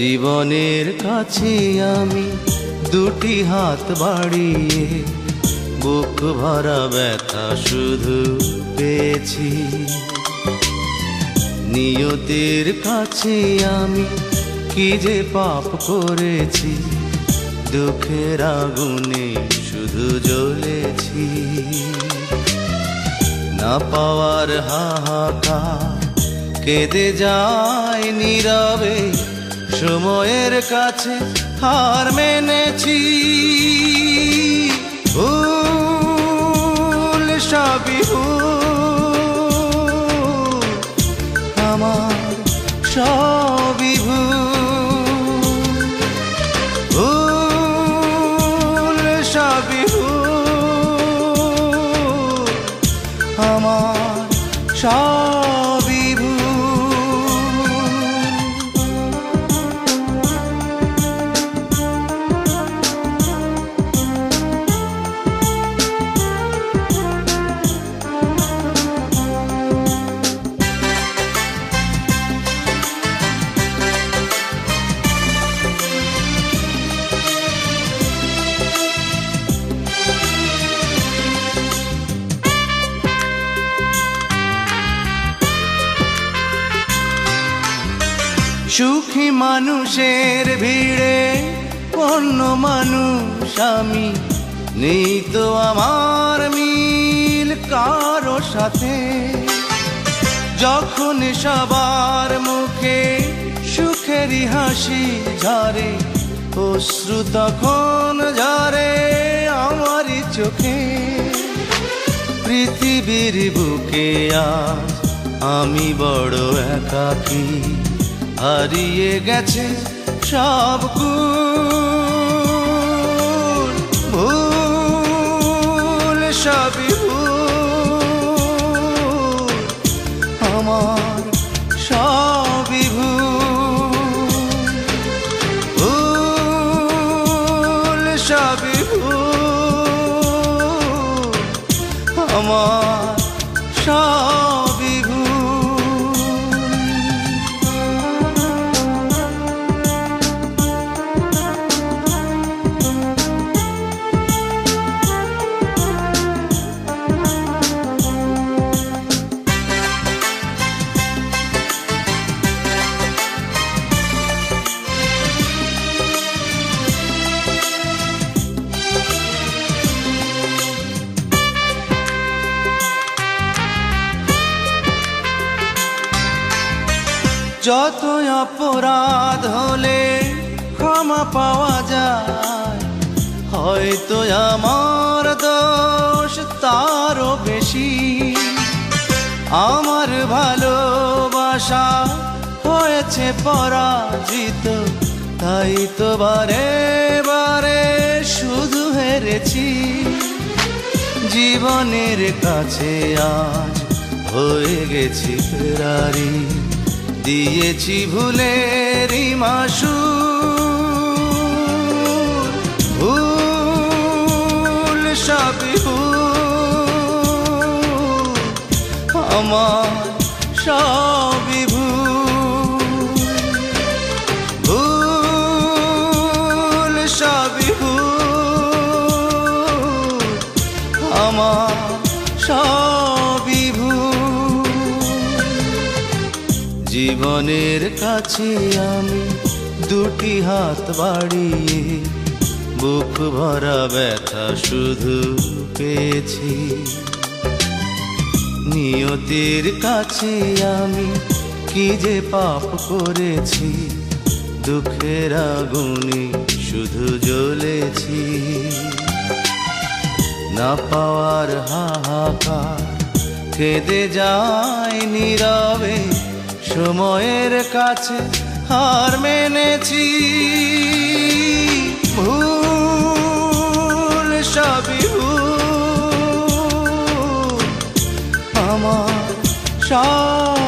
জীবনের কাছে আমি দুটি হাত বাড়িয়ে বুক ভরা ব্যথা শুধু পেয়েছি। নিয়তির কাছে আমি কি যে পাপ করেছি, দুঃখের আগুনে শুধু জ্বলেছি। না পাওয়ার হাহাকার কেঁদে যায় নীরবে সময়ের কাছে হার মেনেছি। ভুল সবই ভুল, আমার সবই ভুল। ভুল সবই ভুল, আমার সবই সুখী মানুষের ভিড়ে, অন্য মানুষ আমি নেই তো আমার মিল কারও সাথে। যখন সবার মুখে সুখেরই হাসি ঝরে, অশ্রু তখন ঝরে আমারই চোখে। পৃথিবীর বুকে আজ আমি বড় একাকী। হারিয়ে গেছে সব গুণ। ভুল সবই ভুল। আমার সবই ভুল। সবই আমার যত অপরাধ হলে ক্ষমা পাওয়া যায়। হয়তো আমার দোষ তারও বেশি। আমার ভালোবাসা হয়েছে পরাজিত, তাই তো বারে বারে শুধু হেরেছি। জীবনের কাছে আজ হয়ে গেছি ফেরারি। দিয়েছি ভুলেরই মাসু ভুল সবই ভুল। আমার সবই ভুল। ভুল সবই ভুল। আমার সবই জীবনের কাছে আমি দুটি হাত বাড়িয়ে বুক ভরা ব্যথা শুধু পেয়েছি। নিয়তির কাছে আমি কি যে পাপ করেছি, দুঃখের আগুনে শুধু জ্বলেছি। না পাওয়ার হাহাকার, কেঁদে যায় নীরবে সময়ের কাছে হার মেনেছি। ভুল সবই আমার সব